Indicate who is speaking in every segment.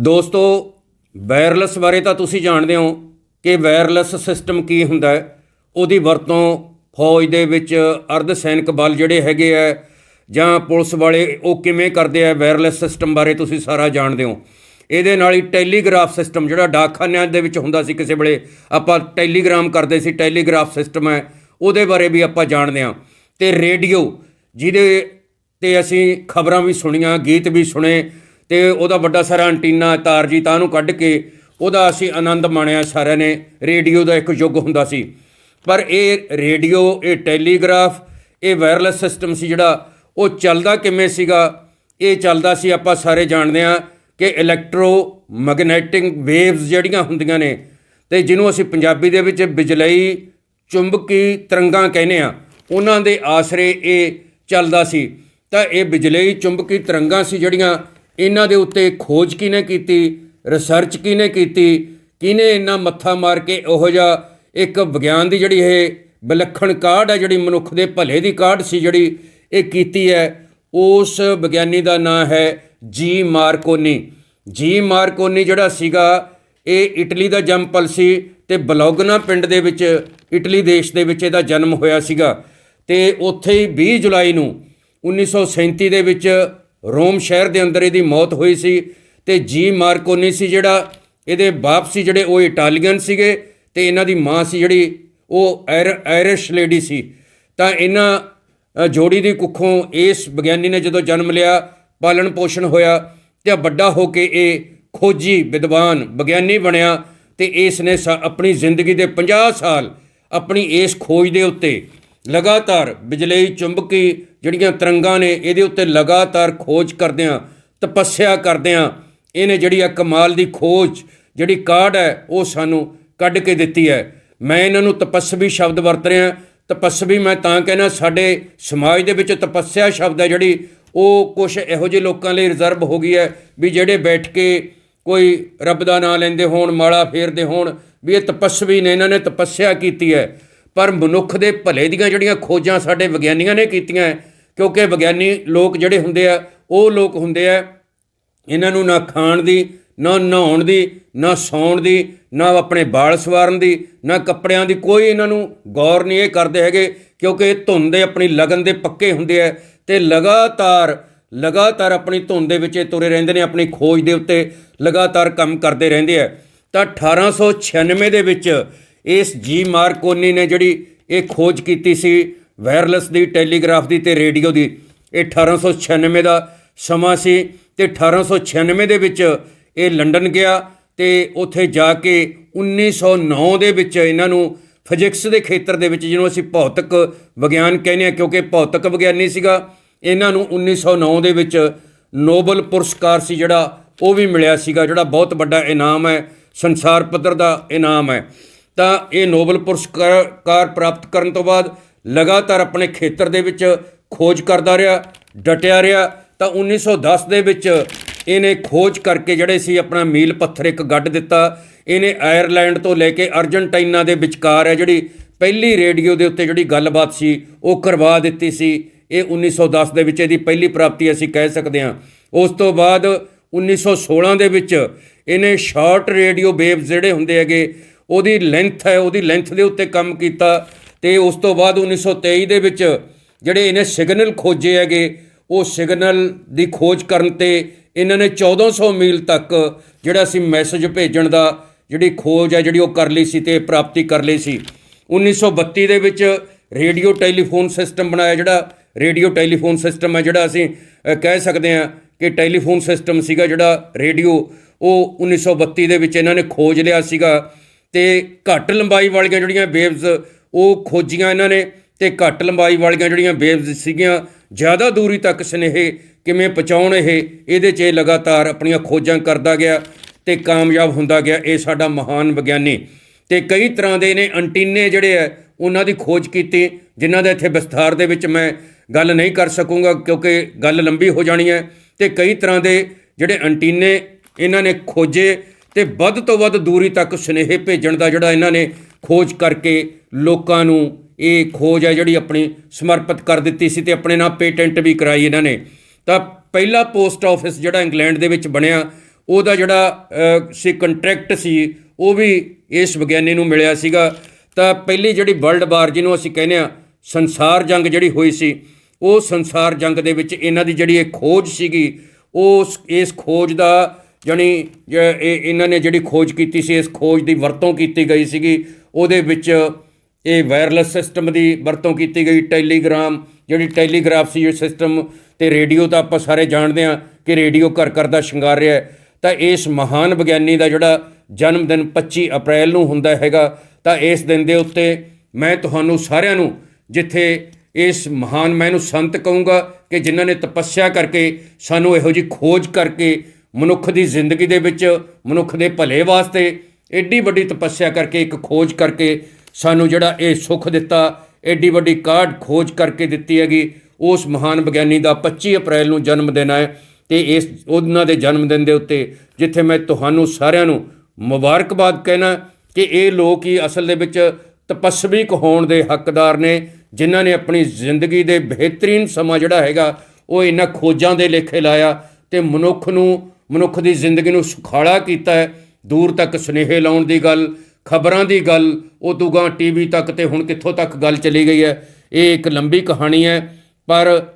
Speaker 1: ਦੋਸਤੋ ਵਾਇਰਲੈਸ ਬਾਰੇ ਤਾਂ ਤੁਸੀਂ ਜਾਣਦੇ ਹੋ ਕਿ ਵਾਇਰਲੈਸ ਸਿਸਟਮ ਕੀ ਹੁੰਦਾ ਹੈ। ਉਹਦੀ ਵਰਤੋਂ ਫੌਜ ਦੇ ਵਿੱਚ ਅਰਧ ਸੈਨਿਕ ਬਲ ਜਿਹੜੇ ਹੈਗੇ ਆ ਜਾਂ ਪੁਲਿਸ ਵਾਲੇ, ਉਹ ਕਿਵੇਂ ਕਰਦੇ ਆ ਵਾਇਰਲੈਸ ਸਿਸਟਮ ਬਾਰੇ ਤੁਸੀਂ ਸਾਰਾ ਜਾਣਦੇ ਹੋ। ਇਹਦੇ ਨਾਲ ਹੀ ਟੈਲੀਗ੍ਰਾਫ ਸਿਸਟਮ ਜਿਹੜਾ ਡਾਕਖਾਨਿਆਂ ਦੇ ਵਿੱਚ ਹੁੰਦਾ ਸੀ ਕਿਸੇ ਵੇਲੇ, ਆਪਾਂ ਟੈਲੀਗ੍ਰਾਮ ਕਰਦੇ ਸੀ, ਟੈਲੀਗ੍ਰਾਫ ਸਿਸਟਮ ਹੈ, ਉਹਦੇ ਬਾਰੇ ਵੀ ਆਪਾਂ ਜਾਣਦੇ ਹਾਂ। ਤੇ ਰੇਡੀਓ, ਜਿਹਦੇ ਤੇ ਅਸੀਂ ਖਬਰਾਂ ਵੀ ਸੁਣੀਆਂ, ਗੀਤ ਵੀ ਸੁਣੇ ਤੇ ਉਹਦਾ ਵੱਡਾ ਸਾਰਾ ਐਂਟੀਨਾ ਤਾਰ ਜੀ ਤਾਂ ਉਹਨੂੰ ਕੱਢ ਕੇ ਉਹਦਾ ਅਸੀਂ ਆਨੰਦ ਮਾਣਿਆ ਸਾਰਿਆਂ ਨੇ, ਰੇਡੀਓ ਦਾ ਇੱਕ ਯੁੱਗ ਹੁੰਦਾ ਸੀ। ਪਰ ਇਹ ਰੇਡੀਓ, ਇਹ ਟੈਲੀਗ੍ਰਾਫ, ਇਹ ਵਾਇਰਲੈਸ ਸਿਸਟਮ ਸੀ ਜਿਹੜਾ, ਉਹ ਚੱਲਦਾ ਕਿਵੇਂ ਸੀਗਾ? ਇਹ ਚੱਲਦਾ ਸੀ ਆਪਾਂ ਸਾਰੇ ਜਾਣਦੇ ਹਾਂ ਕਿ ਇਲੈਕਟ੍ਰੋ ਮੈਗਨੈਟਿਕ ਵੇਵਸ ਜਿਹੜੀਆਂ ਹੁੰਦੀਆਂ ਨੇ ਤੇ ਜਿਹਨੂੰ ਅਸੀਂ ਪੰਜਾਬੀ ਦੇ ਵਿੱਚ ਬਿਜਲਈ ਚੁੰਬਕੀ ਤਰੰਗਾਂ ਕਹਿੰਦੇ ਆ ਉਹਨਾਂ ਦੇ ਆਸਰੇ ਇਹ ਚੱਲਦਾ ਸੀ। ਤਾਂ ਇਹ ਬਿਜਲਈ ਚੁੰਬਕੀ ਤਰੰਗਾਂ ਸੀ ਜਿਹੜੀਆਂ ਇਹਨਾਂ ਦੇ ਉੱਤੇ ਖੋਜ ਕਿਹਨੇ ਕੀਤੀ ਰਿਸਰਚ ਕਿਹਨੇ ਕੀਤੀ, ਕਿਹਨੇ ਇਹਨਾਂ ਮੱਥਾ ਮਾਰ ਕੇ ਉਹੋ ਜਿਹਾ ਇੱਕ ਵਿਗਿਆਨ ਦੀ ਜਿਹੜੀ ਇਹ ਵਿਲੱਖਣ ਕਾਢ ਹੈ, ਜਿਹੜੀ ਮਨੁੱਖ ਦੇ ਭਲੇ ਦੀ ਕਾਢ ਸੀ ਜਿਹੜੀ ਇਹ ਕੀਤੀ ਹੈ, ਉਸ ਵਿਗਿਆਨੀ ਦਾ ਨਾਮ ਹੈ ਜੀ ਮਾਰਕੋਨੀ। ਜੀ ਮਾਰਕੋਨੀ ਜਿਹੜਾ ਸੀਗਾ, ਇਹ ਇਟਲੀ ਦਾ ਜੰਮਪਲ ਸੀ ਤੇ ਬਲੌਗਨਾ ਪਿੰਡ ਦੇ ਵਿੱਚ, ਇਟਲੀ ਦੇਸ਼ ਦੇ ਵਿੱਚ ਇਹਦਾ ਜਨਮ ਹੋਇਆ ਸੀਗਾ। ਤੇ ਉੱਥੇ ਹੀ 20 ਜੁਲਾਈ ਨੂੰ 1937 ਦੇ ਵਿੱਚ ਰੋਮ ਸ਼ਹਿਰ ਦੇ ਅੰਦਰ ਇਹਦੀ ਮੌਤ ਹੋਈ ਸੀ ਤੇ ਜੀ ਮਾਰਕੋਨੀ ਸੀ ਜਿਹੜਾ, ਇਹਦੇ ਬਾਪ ਸੀ ਜਿਹੜੇ ਉਹ ਇਟਾਲੀਅਨ ਸੀਗੇ ਤੇ ਇਹਨਾਂ ਦੀ ਮਾਂ ਸੀ ਜਿਹੜੀ ਉਹ ਆਇਰ- ਆਇਰਿਸ਼ ਲੇਡੀ ਸੀ। ਤਾਂ ਇਹਨਾਂ ਜੋੜੀ ਦੀ ਕੁੱਖੋਂ ਇਸ ਵਿਗਿਆਨੀ ਨੇ ਜਦੋਂ ਜਨਮ ਲਿਆ, ਪਾਲਣ ਪੋਸ਼ਣ ਹੋਇਆ ਤੇ ਵੱਡਾ ਹੋ ਕੇ ਇਹ ਖੋਜੀ ਵਿਦਵਾਨ ਵਿਗਿਆਨੀ ਬਣਿਆ ਤੇ ਇਸ ਨੇ ਸਾ- ਆਪਣੀ ਜ਼ਿੰਦਗੀ ਦੇ 50 ਸਾਲ ਆਪਣੀ ਇਸ ਖੋਜ ਦੇ ਉੱਤੇ ਲਗਾਤਾਰ ਬਿਜਲਈ ਚੁੰਬਕੀ ਜਿਹੜੀਆਂ ਤਰੰਗਾਂ ਨੇ ਇਹਦੇ ਉੱਤੇ ਲਗਾਤਾਰ ਖੋਜ ਕਰਦਿਆਂ ਤਪੱਸਿਆ ਕਰਦਿਆਂ ਇਹਨੇ ਜਿਹੜੀ ਆ ਕਮਾਲ ਦੀ ਖੋਜ ਜਿਹੜੀ ਕਾਢ ਹੈ ਉਹ ਸਾਨੂੰ ਕੱਢ ਕੇ ਦਿੱਤੀ ਹੈ। ਮੈਂ ਇਹਨਾਂ ਨੂੰ ਤਪੱਸਵੀ ਸ਼ਬਦ ਵਰਤ ਰਿਹਾ ਤਪੱਸਵੀ ਮੈਂ ਤਾਂ ਕਹਿੰਦਾ ਸਾਡੇ ਸਮਾਜ ਦੇ ਵਿੱਚ ਤਪੱਸਿਆ ਸ਼ਬਦ ਹੈ ਜਿਹੜੀ ਉਹ ਕੁਝ ਇਹੋ ਜਿਹੇ ਲੋਕਾਂ ਲਈ ਰਿਜ਼ਰਵ ਹੋ ਗਈ ਹੈ ਵੀ ਜਿਹੜੇ ਬੈਠ ਕੇ ਕੋਈ ਰੱਬ ਦਾ ਨਾਮ ਲੈਂਦੇ ਹੋਣ ਮਾਲਾ ਫੇਰਦੇ ਹੋਣ ਵੀ ਇਹ ਤਪੱਸਵੀ ਨੇ ਇਹਨਾਂ ਨੇ ਤਪੱਸਿਆ ਕੀਤੀ ਹੈ। ਪਰ ਮਨੁੱਖ ਦੇ ਭਲੇ ਦੀਆਂ ਜਿਹੜੀਆਂ ਖੋਜਾਂ ਸਾਡੇ ਵਿਗਿਆਨੀਆਂ ਨੇ ਕੀਤੀਆਂ ਹੈ, ਕਿਉਂਕਿ ਵਿਗਿਆਨੀ ਲੋਕ ਜਿਹੜੇ ਹੁੰਦੇ ਆ, ਉਹ ਲੋਕ ਹੁੰਦੇ ਆ, ਇਹਨਾਂ ਨੂੰ ਨਾ ਖਾਣ ਦੀ, ਨਾ ਨਹਾਉਣ ਦੀ, ਨਾ ਸੌਣ ਦੀ, ਨਾ ਆਪਣੇ ਵਾਲ ਸਵਾਰਨ ਦੀ, ਨਾ ਕੱਪੜਿਆਂ ਦੀ ਕੋਈ ਇਹਨਾਂ ਨੂੰ ਗੌਰ ਨਹੀਂ ਇਹ ਕਰਦੇ ਹੈਗੇ, ਕਿਉਂਕਿ ਇਹ ਧੁੰਦ ਦੇ ਆਪਣੀ ਲਗਨ ਦੇ ਪੱਕੇ ਹੁੰਦੇ ਆ ਤੇ ਲਗਾਤਾਰ ਲਗਾਤਾਰ ਆਪਣੀ ਧੁੰਦ ਦੇ ਵਿੱਚ ਇਹ ਤੁਰੇ ਰਹਿੰਦੇ ਨੇ, ਆਪਣੀ ਖੋਜ ਦੇ ਉੱਤੇ ਲਗਾਤਾਰ ਕੰਮ ਕਰਦੇ ਰਹਿੰਦੇ ਆ। ਤਾਂ 1896 ਦੇ ਵਿੱਚ ਇਸ ਜੀ ਮਾਰਕੋਨੀ ਨੇ ਜਿਹੜੀ ਇਹ ਖੋਜ ਕੀਤੀ ਸੀ ਵਾਇਰਲੈਸ ਦੀ ਟੈਲੀਗ੍ਰਾਫ ਦੀ ਤੇ ਰੇਡੀਓ ਦੀ, ਇਹ 1896 ਦਾ ਸਮਾਂ ਸੀ ਤੇ 1896 ਦੇ ਵਿੱਚ ਇਹ ਲੰਡਨ ਗਿਆ ਤੇ ਉੱਥੇ ਜਾ ਕੇ 1909 ਦੇ ਵਿੱਚ ਇਹਨਾਂ ਨੂੰ ਫਿਜ਼ਿਕਸ ਦੇ ਖੇਤਰ ਦੇ ਵਿੱਚ ਜਿਹਨੂੰ ਅਸੀਂ ਭੌਤਿਕ ਵਿਗਿਆਨ ਕਹਿੰਦੇ ਆ ਕਿਉਂਕਿ ਭੌਤਿਕ ਵਿਗਿਆਨੀ ਸੀਗਾ, ਇਹਨਾਂ ਨੂੰ 1909 ਦੇ ਵਿੱਚ ਨੋਬਲ ਪੁਰਸਕਾਰ ਸੀ ਜਿਹੜਾ ਉਹ ਵੀ ਮਿਲਿਆ ਸੀਗਾ, ਜਿਹੜਾ ਬਹੁਤ ਵੱਡਾ ਇਨਾਮ ਹੈ, ਸੰਸਾਰ ਪੱਧਰ ਦਾ ਇਨਾਮ ਹੈ। ਤਾਂ ਇਹ ਨੋਬਲ ਪੁਰਸਕਾਰ ਪ੍ਰਾਪਤ ਕਰਨ ਤੋਂ ਬਾਅਦ ਲਗਾਤਾਰ ਆਪਣੇ ਖੇਤਰ ਦੇ ਵਿੱਚ ਖੋਜ ਕਰਦਾ ਰਿਹਾ, ਡਟਿਆ ਰਿਹਾ। ਤਾਂ 1910 ਦੇ ਵਿੱਚ ਇਹਨੇ ਖੋਜ ਕਰਕੇ ਜਿਹੜੇ ਸੀ ਆਪਣਾ ਮੀਲ ਪੱਥਰ ਇੱਕ ਗੱਡ ਦਿੱਤਾ। ਇਹਨੇ ਆਇਰਲੈਂਡ ਤੋਂ ਲੈ ਕੇ ਅਰਜਨਟਾਈਨਾ ਦੇ ਵਿਚਕਾਰ ਹੈ ਜਿਹੜੀ ਪਹਿਲੀ ਰੇਡੀਓ ਦੇ ਉੱਤੇ ਜਿਹੜੀ ਗੱਲਬਾਤ ਸੀ, ਉਹ ਕਰਵਾ ਦਿੱਤੀ ਸੀ। ਇਹ 1910 ਦੇ ਵਿੱਚ ਇਹਦੀ ਪਹਿਲੀ ਪ੍ਰਾਪਤੀ ਅਸੀਂ ਕਹਿ ਸਕਦੇ ਹਾਂ। ਉਸ ਤੋਂ ਬਾਅਦ 1916 ਦੇ ਵਿੱਚ ਇਹਨੇ ਸ਼ਾਰਟ ਰੇਡੀਓ ਵੇਵਸ ਜਿਹੜੇ ਹੁੰਦੇ ਹੈਗੇ, ਉਹਦੀ ਲੈਂਥ ਹੈ, ਉਹਦੀ ਲੈਂਥ ਦੇ ਉੱਤੇ ਕੰਮ ਕੀਤਾ। ਤੇ ਉਸ ਤੋਂ ਬਾਅਦ 1923 ਦੇ ਵਿੱਚ ਜਿਹੜੇ ਇਹਨੇ ਸਿਗਨਲ ਖੋਜੇ ਹੈਗੇ, ਉਹ ਸਿਗਨਲ ਦੀ ਖੋਜ ਕਰਨ ਤੇ ਇਹਨਾਂ ਨੇ 1400 ਮੀਲ ਤੱਕ ਜਿਹੜਾ ਸੀ ਮੈਸੇਜ ਭੇਜਣ ਦਾ ਜਿਹੜੀ ਖੋਜ ਹੈ, ਜਿਹੜੀ ਉਹ ਕਰ ਲਈ ਸੀ ਤੇ ਪ੍ਰਾਪਤੀ ਕਰ ਲਈ ਸੀ। 1932 ਦੇ ਵਿੱਚ ਰੇਡੀਓ ਟੈਲੀਫੋਨ ਸਿਸਟਮ ਬਣਾਇਆ, ਜਿਹੜਾ ਰੇਡੀਓ ਟੈਲੀਫੋਨ ਸਿਸਟਮ ਹੈ, ਜਿਹੜਾ ਅਸੀਂ ਕਹਿ ਸਕਦੇ ਹਾਂ ਕਿ ਟੈਲੀਫੋਨ ਸਿਸਟਮ ਸੀਗਾ ਜਿਹੜਾ ਰੇਡੀਓ, ਉਹ 1932 ਦੇ ਵਿੱਚ ਇਹਨਾਂ ਨੇ ਖੋਜ ਲਿਆ ਸੀਗਾ। ਤੇ ਘੱਟ ਲੰਬਾਈ ਵਾਲੀਆਂ ਜਿਹੜੀਆਂ ਵੇਵਸ ਉਹ ਖੋਜੀਆਂ ਇਹਨਾਂ ਨੇ ਤੇ ਘੱਟ ਲੰਬਾਈ ਵਾਲੀਆਂ ਜਿਹੜੀਆਂ ਵੇਵਸ ਸੀਗੀਆਂ, ਜ਼ਿਆਦਾ ਦੂਰੀ ਤੱਕ ਸੁਨੇਹੇ ਕਿਵੇਂ ਪਹੁੰਚਾਉਣ ਇਹ, ਇਹਦੇ 'ਚ ਇਹ ਲਗਾਤਾਰ ਆਪਣੀਆਂ ਖੋਜਾਂ ਕਰਦਾ ਗਿਆ ਤੇ ਕਾਮਯਾਬ ਹੁੰਦਾ ਗਿਆ ਇਹ ਸਾਡਾ ਮਹਾਨ ਵਿਗਿਆਨੀ। ਤੇ ਕਈ ਤਰ੍ਹਾਂ ਦੇ ਨੇ ਐਂਟੀਨੇ ਜਿਹੜੇ ਆ, ਉਹਨਾਂ ਦੀ ਖੋਜ ਕੀਤੀ, ਜਿਨ੍ਹਾਂ ਦਾ ਇੱਥੇ ਵਿਸਥਾਰ ਦੇ ਵਿੱਚ ਮੈਂ ਗੱਲ ਨਹੀਂ ਕਰ ਸਕੂੰਗਾ ਕਿਉਂਕਿ ਗੱਲ ਲੰਬੀ ਹੋ ਜਾਣੀ ਹੈ। ਤੇ ਕਈ ਤਰ੍ਹਾਂ ਦੇ ਜਿਹੜੇ ਐਂਟੀਨੇ ਇਹਨਾਂ ਨੇ ਖੋਜੇ ਤੇ ਵੱਧ ਤੋਂ ਵੱਧ ਦੂਰੀ ਤੱਕ ਸੁਨੇਹੇ ਭੇਜਣ ਦਾ ਜਿਹੜਾ ਇਹਨਾਂ ਨੇ ਖੋਜ ਕਰਕੇ ਲੋਕਾਂ ਨੂੰ ਇਹ ਖੋਜ ਹੈ ਜਿਹੜੀ ਆਪਣੀ ਸਮਰਪਿਤ ਕਰ ਦਿੱਤੀ ਸੀ ਤੇ ਆਪਣੇ ਨਾਲ ਪੇਟੈਂਟ ਵੀ ਕਰਾਈ ਇਹਨਾਂ ਨੇ। ਤਾਂ ਪਹਿਲਾ ਪੋਸਟ ਆਫਿਸ ਜਿਹੜਾ ਇੰਗਲੈਂਡ ਦੇ ਵਿੱਚ ਬਣਿਆ, ਉਹਦਾ ਜਿਹੜਾ ਸੀ ਕੰਟਰੈਕਟ ਸੀ, ਉਹ ਵੀ ਇਸ ਵਿਗਿਆਨੀ ਨੂੰ ਮਿਲਿਆ ਸੀਗਾ। ਤਾਂ ਪਹਿਲੀ ਜਿਹੜੀ ਵਰਲਡ ਵਾਰ ਜਿਹਨੂੰ ਅਸੀਂ ਕਹਿੰਦੇ ਆ ਸੰਸਾਰ ਜੰਗ ਜਿਹੜੀ ਹੋਈ ਸੀ, ਉਹ ਸੰਸਾਰ ਜੰਗ ਦੇ ਵਿੱਚ ਇਹਨਾਂ ਦੀ ਜਿਹੜੀ ਇਹ ਖੋਜ ਸੀਗੀ ਉਸ ਇਸ ਖੋਜ ਦਾ ਜਾਣੀ ਜ- ਇਹਨਾਂ ਨੇ ਜਿਹੜੀ ਖੋਜ ਕੀਤੀ ਸੀ, ਇਸ ਖੋਜ ਦੀ ਵਰਤੋਂ ਕੀਤੀ ਗਈ ਸੀਗੀ, ਉਹਦੇ ਵਿੱਚ ਇਹ ਵਾਇਰਲੈਸ ਸਿਸਟਮ ਦੀ ਵਰਤੋਂ ਕੀਤੀ ਗਈ, ਟੈਲੀਗ੍ਰਾਮ, ਜਿਹੜੀ ਟੈਲੀਗ੍ਰਾਫ ਸੀ ਸਿਸਟਮ ਤੇ ਰੇਡੀਓ ਤਾਂ ਆਪਾਂ ਸਾਰੇ ਜਾਣਦੇ ਹਾਂ ਕਿ ਰੇਡੀਓ ਘਰ ਘਰ ਦਾ ਸ਼ਿੰਗਾਰ ਰਿਹਾ ਤਾਂ ਇਸ ਮਹਾਨ ਵਿਗਿਆਨੀ ਦਾ ਜਿਹੜਾ ਜਨਮ ਦਿਨ 25 ਅਪ੍ਰੈਲ ਨੂੰ ਹੁੰਦਾ ਹੈਗਾ, ਤਾਂ ਇਸ ਦਿਨ ਦੇ ਉੱਤੇ ਮੈਂ ਤੁਹਾਨੂੰ ਸਾਰਿਆਂ ਨੂੰ ਜਿੱਥੇ ਇਸ ਮਹਾਨ, ਮੈਂ ਇਹਨੂੰ ਸੰਤ ਕਹੂੰਗਾ ਕਿ ਜਿਨ੍ਹਾਂ ਨੇ ਤਪੱਸਿਆ ਕਰਕੇ ਸਾਨੂੰ ਇਹੋ ਜੀ ਖੋਜ ਕਰਕੇ ਮਨੁੱਖ ਦੀ ਜ਼ਿੰਦਗੀ ਦੇ ਵਿੱਚ, ਮਨੁੱਖ ਦੇ ਭਲੇ ਵਾਸਤੇ ਐਡੀ ਵੱਡੀ ਤਪੱਸਿਆ ਕਰਕੇ, ਇੱਕ ਖੋਜ ਕਰਕੇ ਸਾਨੂੰ ਜਿਹੜਾ ਇਹ ਸੁੱਖ ਦਿੱਤਾ ਐਡੀ ਵੱਡੀ ਕਾਢ ਖੋਜ ਕਰਕੇ ਦਿੱਤੀ ਹੈਗੀ, ਉਸ ਮਹਾਨ ਵਿਗਿਆਨੀ ਦਾ 25 ਅਪ੍ਰੈਲ ਨੂੰ ਜਨਮ ਦਿਨ ਹੈ ਤੇ ਇਸ, ਉਹਨਾਂ ਦੇ ਜਨਮ ਦਿਨ ਦੇ ਉੱਤੇ ਜਿੱਥੇ ਮੈਂ ਤੁਹਾਨੂੰ ਸਾਰਿਆਂ ਨੂੰ ਮੁਬਾਰਕਬਾਦ ਕਹਿਣਾ ਕਿ ਇਹ ਲੋਕ ਹੀ ਅਸਲ ਦੇ ਵਿੱਚ ਤਪਸਵੀਕ ਹੋਣ ਦੇ ਹੱਕਦਾਰ ਨੇ, ਜਿਨ੍ਹਾਂ ਨੇ ਆਪਣੀ ਜ਼ਿੰਦਗੀ ਦੇ ਬਿਹਤਰੀਨ ਸਮਾਂ ਜਿਹੜਾ ਹੈਗਾ, ਉਹ ਇਹਨਾਂ ਖੋਜਾਂ ਦੇ ਲੇਖੇ ਲਾਇਆ ਤੇ ਮਨੁੱਖ ਨੂੰ ਮਨੁੱਖ ਦੀ ਜ਼ਿੰਦਗੀ ਨੂੰ ਸੁਖਾਲਾ ਕੀਤਾ ਹੈ। ਦੂਰ ਤੱਕ ਸੁਨੇਹੇ ਲਾਉਣ ਦੀ ਗੱਲ, ਖਬਰਾਂ ਦੀ ਗੱਲ, ਉਹ ਦੂਗਾ ਟੀਵੀ ਤੱਕ ਤੇ ਹੁਣ ਕਿੱਥੋਂ ਤੱਕ ਗੱਲ ਚਲੀ ਗਈ ਹੈ, ਇਹ ਇੱਕ ਲੰਬੀ ਕਹਾਣੀ ਹੈ। ਪਰ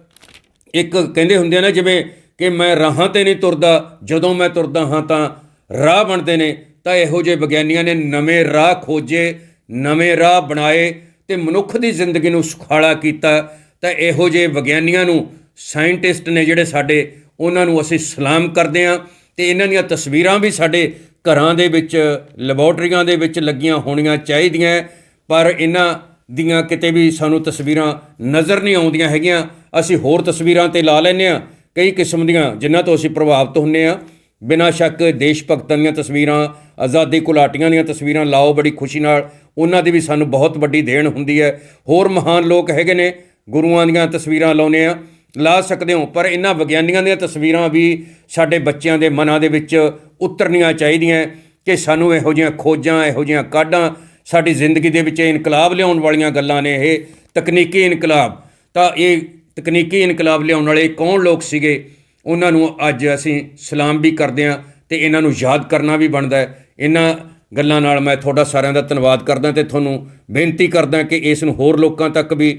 Speaker 1: ਇੱਕ ਕਹਿੰਦੇ ਹੁੰਦੇ ਆ ਨਾ ਜਿਵੇਂ ਕਿ ਮੈਂ ਰਾਹਾਂ ਤੇ ਨਹੀਂ ਤੁਰਦਾ, ਜਦੋਂ ਮੈਂ ਤੁਰਦਾ ਹਾਂ ਤਾਂ ਰਾਹ ਬਣਦੇ ਨੇ। ਤਾਂ ਇਹੋ ਜਿਹੇ ਵਿਗਿਆਨੀਆਂ ਨੇ ਨਵੇਂ ਰਾਹ ਖੋਜੇ, ਨਵੇਂ ਰਾਹ ਬਣਾਏ ਤੇ ਮਨੁੱਖ ਦੀ ਜ਼ਿੰਦਗੀ ਨੂੰ ਸੁਖਾਲਾ ਕੀਤਾ। ਤਾਂ ਇਹੋ ਜਿਹੇ ਵਿਗਿਆਨੀਆਂ ਨੂੰ ਸਾਇੰਟਿਸਟ ਨੇ ਜਿਹੜੇ ਸਾਡੇ ਉਹਨਾਂ ਨੂੰ ਅਸੀਂ ਸਲਾਮ ਕਰਦੇ ਹਾਂ ਤੇ ਇਹਨਾਂ ਦੀਆਂ ਤਸਵੀਰਾਂ ਵੀ ਸਾਡੇ ਘਰਾਂ ਦੇ ਵਿੱਚ, ਲੈਬੋਰਟਰੀਆਂ ਦੇ ਵਿੱਚ ਲੱਗੀਆਂ ਹੋਣੀਆਂ ਚਾਹੀਦੀਆਂ ਪਰ ਇਹਨਾਂ ਦੀਆਂ ਕਿਤੇ ਵੀ ਸਾਨੂੰ ਤਸਵੀਰਾਂ ਨਜ਼ਰ ਨਹੀਂ ਆਉਂਦੀਆਂ ਹੈਗੀਆਂ। ਅਸੀਂ ਹੋਰ ਤਸਵੀਰਾਂ ਤੇ ਲਾ ਲੈਂਦੇ ਹਾਂ। ਕਈ ਕਿਸਮ ਦੀਆਂ, ਜਿਨ੍ਹਾਂ ਤੋਂ ਅਸੀਂ ਪ੍ਰਭਾਵਿਤ ਹੁੰਨੇ ਆ ਬਿਨਾਂ ਸ਼ੱਕ ਦੇਸ਼ ਭਗਤਾਂ ਦੀਆਂ ਤਸਵੀਰਾਂ, ਆਜ਼ਾਦੀ ਘੁਲਾਟੀਆਂ ਦੀਆਂ ਤਸਵੀਰਾਂ ਲਾਓ ਬੜੀ ਖੁਸ਼ੀ ਨਾਲ। ਉਹਨਾਂ ਦੀ ਵੀ ਸਾਨੂੰ ਬਹੁਤ ਵੱਡੀ ਦੇਣ ਹੁੰਦੀ ਹੈ। ਹੋਰ ਮਹਾਨ ਲੋਕ ਹੈਗੇ ਨੇ। ਗੁਰੂਆਂ ਦੀਆਂ ਤਸਵੀਰਾਂ ਲਾਉਨੇ ਆ ਲਾ ਸਕਦੇ ਹੋ, ਪਰ ਇਹਨਾਂ ਵਿਗਿਆਨੀਆਂ ਦੀਆਂ ਤਸਵੀਰਾਂ ਵੀ ਸਾਡੇ ਬੱਚਿਆਂ ਦੇ ਮਨਾਂ ਦੇ ਵਿੱਚ ਉਤਰਨੀਆਂ ਚਾਹੀਦੀਆਂ ਕਿ ਸਾਨੂੰ ਇਹੋ ਜਿਹੀਆਂ ਖੋਜਾਂ, ਇਹੋ ਜਿਹੀਆਂ ਕਾਢਾਂ ਸਾਡੀ ਜ਼ਿੰਦਗੀ ਦੇ ਵਿੱਚ ਇਨਕਲਾਬ ਲਿਆਉਣ ਵਾਲੀਆਂ ਗੱਲਾਂ ਨੇ ਇਹ ਤਕਨੀਕੀ ਇਨਕਲਾਬ। ਤਾਂ ਇਹ ਤਕਨੀਕੀ ਇਨਕਲਾਬ ਲਿਆਉਣ ਵਾਲੇ ਕੌਣ ਲੋਕ ਸੀਗੇ? ਉਹਨਾਂ ਨੂੰ ਅੱਜ ਅਸੀਂ ਸਲਾਮ ਵੀ ਕਰਦੇ ਹਾਂ ਤੇ ਇਹਨਾਂ ਨੂੰ ਯਾਦ ਕਰਨਾ ਵੀ ਬਣਦਾ ਹੈ। ਇਹਨਾਂ ਗੱਲਾਂ ਨਾਲ ਮੈਂ ਤੁਹਾਡਾ ਸਾਰਿਆਂ ਦਾ ਧੰਨਵਾਦ ਕਰਦਾ ਤੇ ਤੁਹਾਨੂੰ ਬੇਨਤੀ ਕਰਦਾ ਕਿ ਇਸ ਨੂੰ ਹੋਰ ਲੋਕਾਂ ਤੱਕ ਵੀ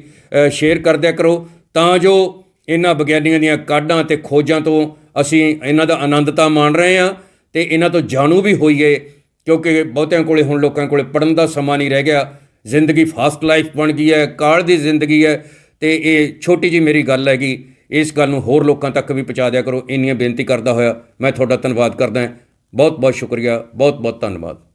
Speaker 1: ਸ਼ੇਅਰ ਕਰਦਿਆ ਕਰੋ। ਤਾਂ ਜੋ ਇਹਨਾਂ ਵਿਗਿਆਨੀਆਂ ਦੀਆਂ ਕਾਢਾਂ ਤੇ ਖੋਜਾਂ ਤੋਂ ਅਸੀਂ ਇਹਨਾਂ ਦਾ ਆਨੰਦਤਾ ਮਾਣ ਰਹੇ ਹਾਂ ਤੇ ਇਹਨਾਂ ਤੋਂ ਜਾਣੂ ਵੀ ਹੋਈਏ, ਕਿਉਂਕਿ ਬਹੁਤਿਆਂ ਕੋਲੇ ਹੁਣ ਲੋਕਾਂ ਕੋਲੇ ਪੜਨ ਦਾ ਸਮਾਂ ਨਹੀਂ ਰਹਿ ਗਿਆ। ਜ਼ਿੰਦਗੀ ਫਾਸਟ ਲਾਈਫ ਬਣ ਗਈ ਹੈ, ਕਾਲ ਦੀ ਜ਼ਿੰਦਗੀ ਹੈ ਤੇ ਇਹ ਛੋਟੀ ਜੀ ਮੇਰੀ ਗੱਲ ਹੈਗੀ। ਇਸ ਗੱਲ ਨੂੰ ਹੋਰ ਲੋਕਾਂ ਤੱਕ ਵੀ ਪਹੁੰਚਾ ਦਿਆ ਕਰੋ। ਇੰਨੀਆਂ ਬੇਨਤੀ ਕਰਦਾ ਹੋਇਆ ਮੈਂ ਤੁਹਾਡਾ ਧੰਨਵਾਦ ਕਰਦਾ ਬਹੁਤ ਬਹੁਤ ਸ਼ੁਕਰੀਆ ਬਹੁਤ ਬਹੁਤ ਧੰਨਵਾਦ।